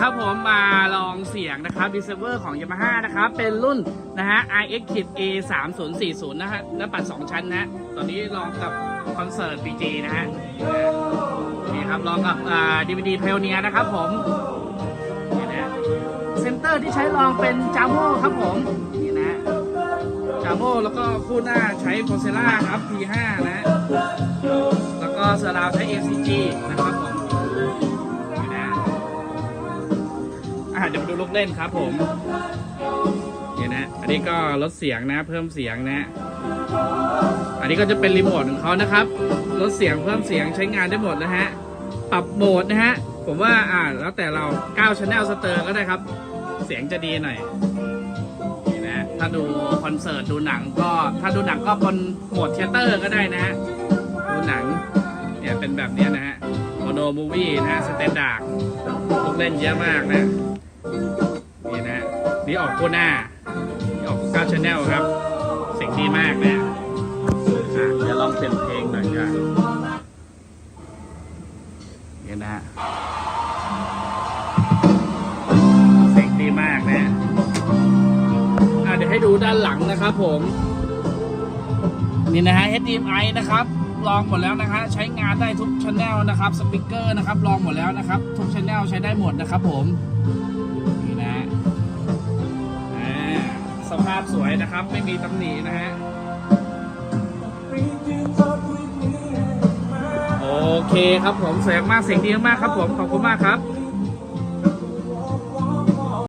ครับผมมาลองเสียงนะครับดีเซเวอร์ของ Yamaha นะครับ เป็นรุ่นนะฮะ iX Kit A 3 0 4 0นะฮะและปัด 2 ชั้นนะ ตอนนี้ลองกับคอนเสิร์ต BG นะฮะ นี่ครับลองกับอ่า DVD Pioneer นะครับผม นี่นะเซนเตอร์ที่ใช้ลองเป็นจาโมครับผม นี่นะจาโมแล้วก็คู่หน้าใช้โ o เซล่าครับ P5 นะ แล้วก็เซอร์ราวใช้ ACG นะครับะเดี๋ยวมาดูลูกเล่นครับผมเดี๋ยนะ อันนี้ก็ลดเสียงนะ เพิ่มเสียงนะ อันนี้ก็จะเป็นรีโมทของเขานะครับ ลดเสียงเพิ่มเสียงใช้งานได้หมดนะฮะ ปรับโหมดนะฮะ ผมว่าอ่าแล้วแต่เรา9 Channel สเตอร์ก็ได้ครับ เสียงจะดีหน่อยนี่นะ ถ้าดูคอนเสิร์ตดูหนังก็ ถ้าดูหนังก็บนโหมดเทเตอร์ก็ได้นะฮะ ดูหนัง เนี่ยเป็นแบบนี้นะฮะ โมโนมูวี่นะฮะสเตนดาร์ดลูกเล่นเยอะมากนะ นี่นะนี่ออกคู่หน้านี่ออก9 Channel ครับ เสียงดีมากนะอะเดี๋ยวลองเปลี่ยนเพลงหน่อยจ้ะนี่นะฮะเสียงดีมากนะอะเดี๋ยวให้ดูด้านหลังนะครับผม นี่นะฮะ HDMI นะครับลองหมดแล้วนะฮะใช้งานได้ทุกช anel นะครับสปีกเกอร์นะครับลองหมดแล้วนะครับ ทุกช anel ใช้ได้หมดนะครับผมาพสวยนะครับ ไม่มีตำหนินะฮะ โอเคครับผมสวยมากเสียงดีมากครับผม ขอบคุณมากครับ